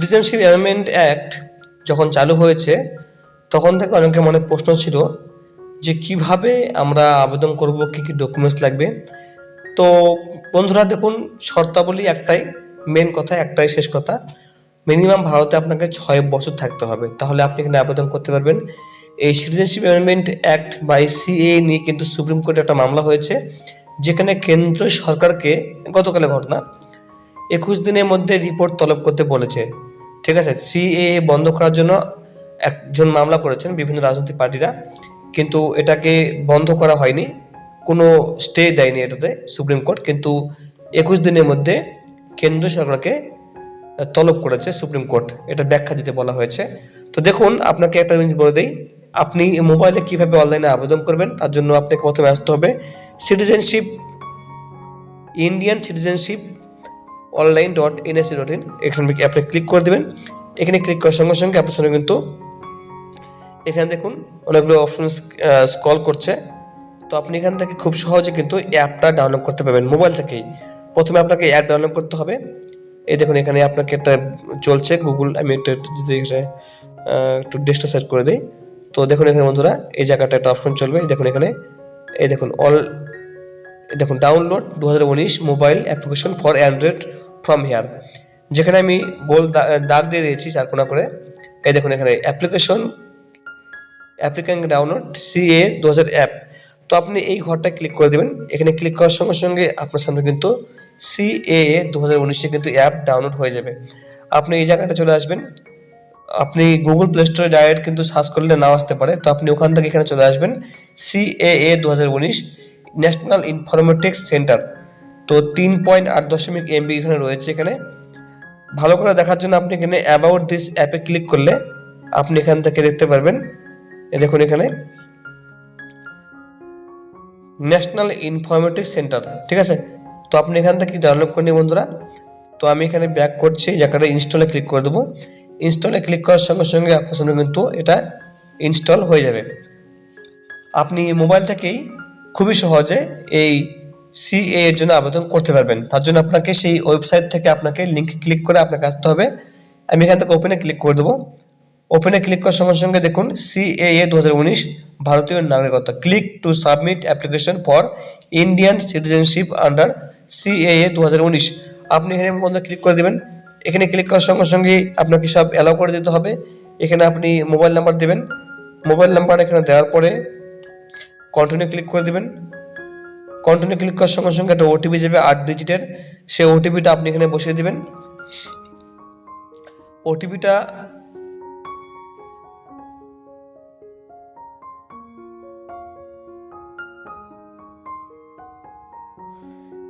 Citizenship amendment act যখন চালু হয়েছে, তখন থেকে অনেকের মনে প্রশ্ন ছিল যে কীভাবে আমরা আবেদন করব, কী কী ডকুমেন্টস লাগবে। তো বন্ধুরা, দেখুন, শর্তাবলী একটাই মেন কথা একটাই, শেষ কথা। মিনিমাম ভারতে আপনাকে ছয় বছর থাকতে হবে। তাহলে আপনি এখানে আবেদন করতে পারবেন। এই citizenship amendment act by CA নিয়ে কিন্তু সুপ্রিম কোর্টে একটা মামলা হয়েছে, যেখানে কেন্দ্র সরকারকে গতকালের ঘটনা, একুশ দিনের মধ্যে রিপোর্ট তলব করতে বলেছে। ঠিক আছে সিএ বন্ধ করার জন্য একজন মামলা করেছেন বিভিন্ন রাজনৈতিক পার্টিরা, কিন্তু এটাকে বন্ধ করা হয়নি, কোনো স্টে দেয়নি এটাতে সুপ্রিম কোর্ট কিন্তু একুশ দিনের মধ্যে কেন্দ্র সরকারকে তলব করেছে সুপ্রিম কোর্ট এটা ব্যাখ্যা দিতে বলা হয়েছে। তো দেখুন, আপনাকে একটা জিনিস বলে দিই, আপনি মোবাইলে কীভাবে অনলাইনে আবেদন করবেন, তার জন্য আপনাকে প্রথমে আসতে হবে citizenship Indian citizenship online dot NSC dot in এখানে আপনি ক্লিক করে দেবেন। এখানে ক্লিক করার সঙ্গে সঙ্গে আপনার সামনে কিন্তু এখানে দেখুন অনেকগুলো অপশন স্কল করছে। তো আপনি এখান থেকে খুব সহজে কিন্তু অ্যাপটা ডাউনলোড করতে পারবেন মোবাইল থেকেই। প্রথমে আপনাকে অ্যাপ ডাউনলোড করতে হবে। এই দেখুন এখানে আপনাকে একটা চলছে গুগল আমি একটা যদি একটু ডেস্কটপ সার্চ করে দিই। তো দেখুন এখানে বন্ধুরা, এই জায়গাটা একটা অপশন চলবে। দেখুন এখানে, এই দেখুন অল দেখুন ডাউনলোড দু হাজার উনিশ mobile application for android from here যেখানে আমি গোল দা- দাগ দিয়ে দিয়েছি চার কোনা করে। এই দেখুন এখানে অ্যাপ্লিকেশন অ্যাপ্লিকেশন ডাউনলোড সিএ দু হাজার অ্যাপ তো আপনি এই ঘরটা ক্লিক করে দেবেন। এখানে ক্লিক করার সঙ্গে সঙ্গে আপনার সামনে কিন্তু সিএএ দু হাজার উনিশে কিন্তু অ্যাপ ডাউনলোড হয়ে যাবে। আপনি এই জায়গাটা চলে আসবেন। আপনি গুগল প্লে স্টোরে ডাইরেক্ট কিন্তু সার্চ করলে নাও আসতে পারে। তো আপনি ওখান থেকে এখানে চলে আসবেন। সিএএ দু হাজার উনিশ ন্যাশনাল ইনফরমেটিক্স সেন্টার তো তিন পয়েন্ট আট দশমিক এমবি এখানে রয়েছে এখানে। ভালো করে দেখার জন্য আপনি এখানে অ্যাবাউট দিস অ্যাপে ক্লিক করলে আপনি এখান থেকে দেখতে পারবেন। এ দেখুন এখানে। ন্যাশনাল ইনফরমেটিক্স সেন্টার ঠিক আছে? তো আপনি এখান থেকে ডাউনলোড করে নিন বন্ধুরা। তো আমি এখানে ব্যাক করছি জায়গাটা ইনস্টলে ক্লিক করে দেবো। ইনস্টলে ক্লিক করার সঙ্গে সঙ্গে আপনার সামনে কিন্তু এটা ইনস্টল হয়ে যাবে। আপনি মোবাইল থেকেই খুবই সহজে এই সিএ এর জন্য আবেদন করতে পারবেন। তার জন্য আপনাকে সেই ওয়েবসাইট থেকে আপনাকে লিঙ্ক ক্লিক করে আপনাকে আসতে হবে। আমি এখান থেকে ওপেনে ক্লিক করে দেবো। ওপেনে ক্লিক করার সঙ্গে সঙ্গে দেখুন সিএএ দু হাজার উনিশ, ভারতীয় নাগরিকত্ব click to submit application for Indian citizenship under CAA দু হাজার উনিশ। আপনি এখানে বন্ধু ক্লিক করে দেবেন। এখানে ক্লিক করার সঙ্গে সঙ্গে আপনাকে সব অ্যালাউ করে দিতে হবে। এখানে আপনি মোবাইল নাম্বার দেবেন। মোবাইল নাম্বার এখানে দেওয়ার পরে কন্টিনিউ ক্লিক করে দেবেন। কন্টিনিউ ক্লিক করার সঙ্গে সঙ্গে একটা ওটিপি যাবে আট ডিজিটের সেই ওটিপিটা আপনি এখানে বসিয়ে দেবেন। ওটিপিটা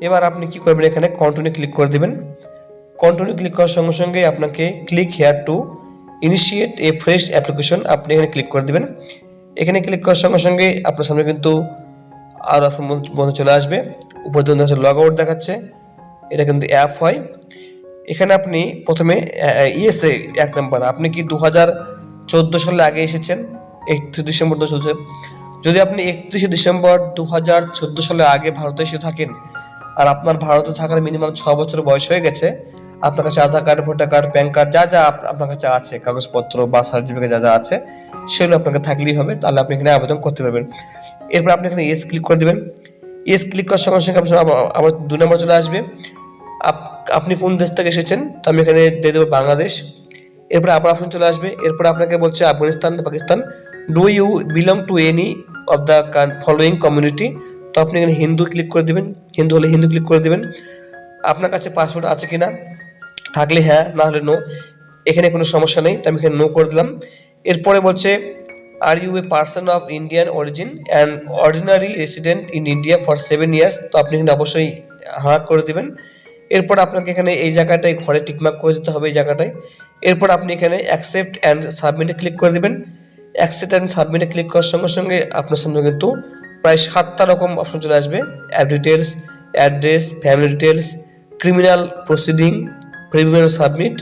এবার আপনি কি করবেন এখানে কন্টিনিউ ক্লিক করে দিবেন। কন্টিনিউ ক্লিক করার সঙ্গে সঙ্গে আপনাকে click here to initiate a fresh application আপনি এখানে ক্লিক করে দিবেন। এখানে ক্লিক করার সঙ্গে সঙ্গে আপনার সামনে কিন্তু আর আপনার বন্ধু চলে আসবে। উপর দিকে হচ্ছে লগ আউট দেখাচ্ছে। এটা কিন্তু অ্যাপ হয়। এখানে আপনি প্রথমে ইএসএ এক নাম্বার আপনি কি দু হাজার চোদ্দ সালে আগে এসেছেন? একত্রিশ ডিসেম্বর দু চলছে। যদি আপনি একত্রিশে ডিসেম্বর দু হাজার চোদ্দ সালে আগে ভারতে এসে থাকেন, আর আপনার ভারতে থাকার মিনিমাম ছ বছর বয়স হয়ে গেছে আপনার কাছে Aadhaar card, voter card, PAN card যা যা আপ- আপনার কাছে আছে, কাগজপত্র বা সার্টিফিকেট যা যা আছে, সেগুলো আপনাকে থাকলেই হবে, তাহলে আপনি এখানে আবেদন করতে পারবেন। এরপর আপনি এখানে এস ক্লিক করে দেবেন। এস ক্লিক করার সঙ্গে সঙ্গে আপনার আবার- দু নম্বর চলে আসবে। আপ- আপনি কোন দেশ থেকে এসেছেন, তো আমি এখানে দিয়ে দেবো বাংলাদেশ। এরপরে আবার অপশন চলে আসবে। এরপর আপনাকে বলছে Afghanistan, Pakistan. Do you belong to any of the following community তো আপনি এখানে হিন্দু ক্লিক করে দেবেন। হিন্দু হলে হিন্দু ক্লিক করে দেবেন। আপনার কাছে পাসপোর্ট আছে কি না থাকলে হ্যাঁ না হলে নো এখানে কোনো সমস্যা নেই, তো আমি এখানে নো করে দিলাম। এরপরে বলছে are you a person of Indian origin and ordinary resident in India for seven years তো আপনি এখানে অবশ্যই হাঁ করে দেবেন। এরপর আপনাকে এখানে এই জায়গাটায় ঘরে টিকমার্ক করে দিতে হবে, এই জায়গাটায়। এরপর আপনি এখানে অ্যাকসেপ্ট অ্যান্ড সাবমিটে ক্লিক করে দেবেন। অ্যাকসেপ্ট অ্যান্ড সাবমিটে ক্লিক করার সঙ্গে সঙ্গে আপনার সামনে কিন্তু প্রায় সাতটা রকম অপশন চলে আসবে। App details address family details criminal proceeding premium submit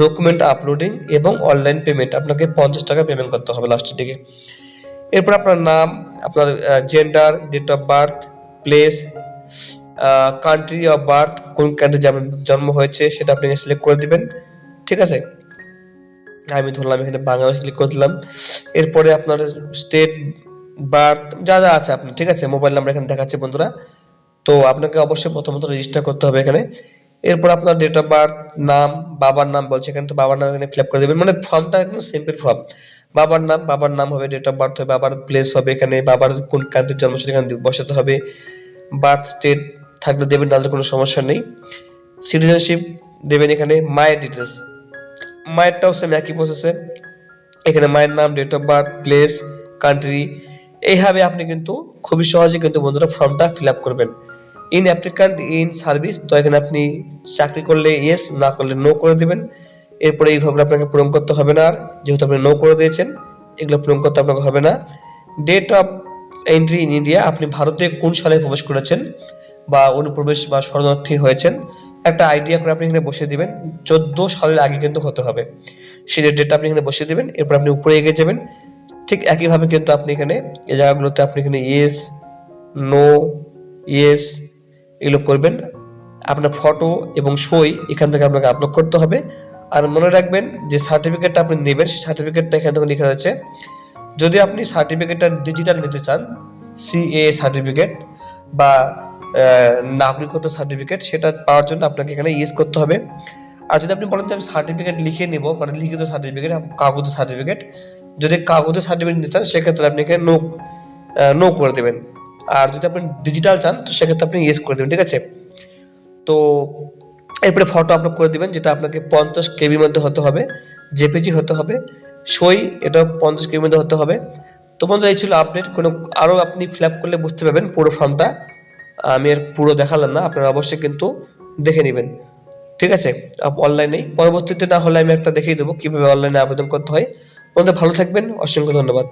document uploading এবং অনলাইন পেমেন্ট আপনাকে পঞ্চাশ টাকা পেমেন্ট করতে হবে লাস্টের দিকে। এরপর আপনার নাম, আপনার gender date of birth place country of birth কোন কান্ট্রি জন্ম হয়েছে সেটা আপনি সিলেক্ট করে দিবেন। ঠিক আছে? আমি ধরলাম এখানে বাংলাদেশ ক্লিক করে দিলাম। এরপরে আপনার স্টেট বার্থ যা যা আছে আপনি, ঠিক আছে? মোবাইল নাম্বার এখানে দেখাচ্ছে বন্ধুরা। তো আপনাকে অবশ্যই প্রথমত রেজিস্টার করতে হবে এখানে। এরপর আপনার ডেট অফ বার্থ নাম, বাবার নাম বলছে, এখানে তো বাবার নাম এখানে ফিল আপ করে দেবেন। মানে ফর্মটা একদম সিম্পল ফর্ম বাবার নাম বাবার নাম হবে ডেট অফ বার্থ হবে, বাবার প্লেস হবে এখানে, বাবার কোন কান্ট্রির জন্ম সেটা এখানে বসাতে হবে বার্থ স্টেট থাকলে দেবেন, তাহলে কোনো সমস্যা নেই। সিটিজেনশিপ দেবেন এখানে, মায়ের ডিটেলস মায়েরটাও সেম একই প্রসেসে এখানে মায়ের নাম date of birth place country এইভাবে আপনি কিন্তু খুবই সহজে কিন্তু বন্ধুরা ফর্মটা ফিল আপ করবেন। ইন অ্যাপ্লিকান্ট ইন সার্ভিস তো এখানে আপনি চাকরি করলে ইয়েস না করলে নো করে দেবেন। এরপরে এই ঘরগুলো আপনাকে পূরণ করতে হবে না। আর যেহেতু আপনি নো করে দিয়েছেন, এগুলো পূরণ করতে আপনাকে হবে না। Date of entry in India আপনি ভারতে কোন সালে প্রবেশ করেছেন? বা অনুপ্রবেশ বা শরণার্থী হয়েছেন? একটা আইডিয়া করে আপনি এখানে বসিয়ে দিবেন। চোদ্দ সালের আগে কিন্তু হতে হবে। সেই ডেটটা আপনি এখানে বসিয়ে দিবেন, এরপর আপনি উপরে এগিয়ে যাবেন। ঠিক একইভাবে কিন্তু আপনি এখানে, এই জায়গাগুলোতে আপনি এখানে ইয়েস নো ইয়েস এগুলো করবেন আপনার ফটো এবং সই এখান থেকে আপনাকে আপলোড করতে হবে আর মনে রাখবেন যে সার্টিফিকেটটা আপনি নেবেন সেই সার্টিফিকেটটা এখান থেকে লেখা রয়েছে যদি আপনি সার্টিফিকেটটা ডিজিটাল নিতে চান সিএ সার্টিফিকেট বা নাগরিকত্ব সার্টিফিকেট সেটা পাওয়ার জন্য আপনাকে এখানে ইউজ করতে হবে আর যদি আপনি বলেন যে আমি সার্টিফিকেট লিখে নিব মানে লিখিত সার্টিফিকেট কাগজের সার্টিফিকেট যদি কাগজের সার্টিফিকেট নিতে চান সেক্ষেত্রে আপনি এখানে নো নো করে দেবেন আর যদি আপনি ডিজিটাল চান, তো সেক্ষেত্রে আপনি ইয়েস করে দেবেন, ঠিক আছে? তো এরপরে ফটো আপলোড করে দিবেন, যেটা আপনাকে পঞ্চাশ কেবির মধ্যে হতে হবে জেপিজি হতে হবে, সই এটা পঞ্চাশ কেবির মধ্যে হতে হবে। তো বন্ধু এই ছিল আপডেট কোনো আরও আপনি ফিল আপ করলে বুঝতে পারবেন পুরো ফর্মটা আমি আর পুরো দেখালাম না, আপনারা অবশ্যই কিন্তু দেখে নেবেন, ঠিক আছে? অনলাইনেই পরবর্তীতে না হলে আমি একটা দেখিয়ে দেবো, কীভাবে অনলাইনে আবেদন করতে হয়। বন্ধু ভালো থাকবেন, অসংখ্য ধন্যবাদ।